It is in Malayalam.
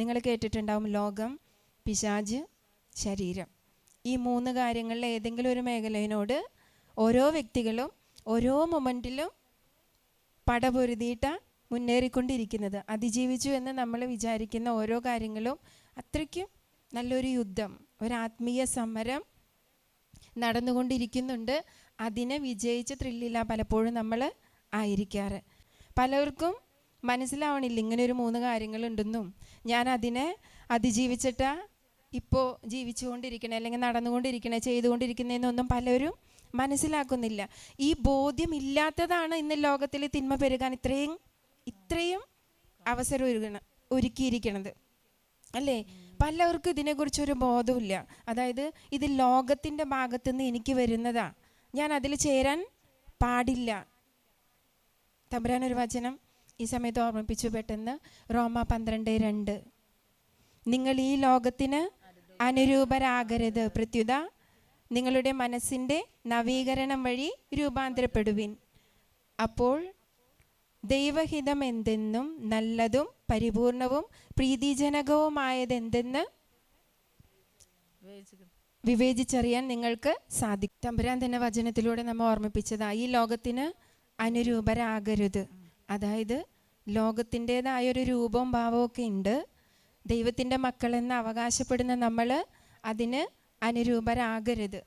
നിങ്ങൾ കേട്ടിട്ടുണ്ടാവും ലോകം പിശാജ് ശരീരം. ഈ മൂന്ന് കാര്യങ്ങളിൽ ഏതെങ്കിലും ഒരു മേഖലയിനോട് ഓരോ വ്യക്തികളും ഓരോ മൊമെന്റിലും പടപൊരുതിയിട്ട മുന്നേറിക്കൊണ്ടിരിക്കുന്നത്. അതിജീവിച്ചു എന്ന് നമ്മൾ വിചാരിക്കുന്ന ഓരോ കാര്യങ്ങളും അത്രയ്ക്കും നല്ലൊരു യുദ്ധം ഒരു ആത്മീയ സമരം നടന്നുകൊണ്ടിരിക്കുന്നുണ്ട്. അതിനെ വിജയിച്ച ത്രില്ലില്ല പലപ്പോഴും നമ്മൾ ആയിരിക്കാറ്. പലർക്കും മനസ്സിലാവണില്ല. ഇങ്ങനെ ഒരു മൂന്ന് കാര്യങ്ങളുണ്ടെന്നും ഞാൻ അതിനെ അതിജീവിച്ചിട്ടാ ഇപ്പോൾ ജീവിച്ചുകൊണ്ടിരിക്കണേ അല്ലെങ്കിൽ നടന്നുകൊണ്ടിരിക്കണേ ചെയ്തുകൊണ്ടിരിക്കുന്നതെന്നൊന്നും പലരും മനസ്സിലാക്കുന്നില്ല. ഈ ബോധ്യമില്ലാത്തതാണ് ഇന്ന് ലോകത്തിൽ തിന്മ പെരുകാൻ ഇത്രയും ഇത്രയും അവസരം ഒരുക്കണം ഒരുക്കിയിരിക്കണത്. അല്ലേ? പലർക്കും ഇതിനെക്കുറിച്ചൊരു ബോധമില്ല അതായത് ഇത് ലോകത്തിന്റെ ഭാഗത്തുനിന്ന് എനിക്ക് വരുന്നതാ. ഞാൻ അതിൽ ചേരാൻ പാടില്ല. തമ്പുരാൻ ഒരു വചനം ഈ സമയത്ത് ഓർമ്മിപ്പിച്ചു പെട്ടെന്ന് റോമ പന്ത്രണ്ട് രണ്ട്. നിങ്ങൾ ഈ ലോകത്തിന് അനുരൂപരാകരുത് പ്രത്യുത. നിങ്ങളുടെ മനസ്സിന്റെ നവീകരണം വഴി രൂപാന്തരപ്പെടുവിൻ. അപ്പോൾ ദൈവഹിതം എന്തെന്നും നല്ലതും പരിപൂർണവും പ്രീതിജനകവുമായതെന്തെന്ന് വിവേചിച്ചറിയാൻ നിങ്ങൾക്ക് സാധിക്കും. തമ്പുരാൻ തന്നെ വചനത്തിലൂടെ നമ്മൾ ഓർമ്മിപ്പിച്ചതാ ഈ ലോകത്തിന് അനുരൂപരാകരുത്. അതായത് ലോകത്തിന്റെതായൊരു രൂപവും ഭാവമൊക്കെ ഉണ്ട്. ദൈവത്തിന്റെ മക്കളെന്ന് അവകാശപ്പെടുന്ന നമ്മൾ അതിന് അനുരൂപരാകരുത്.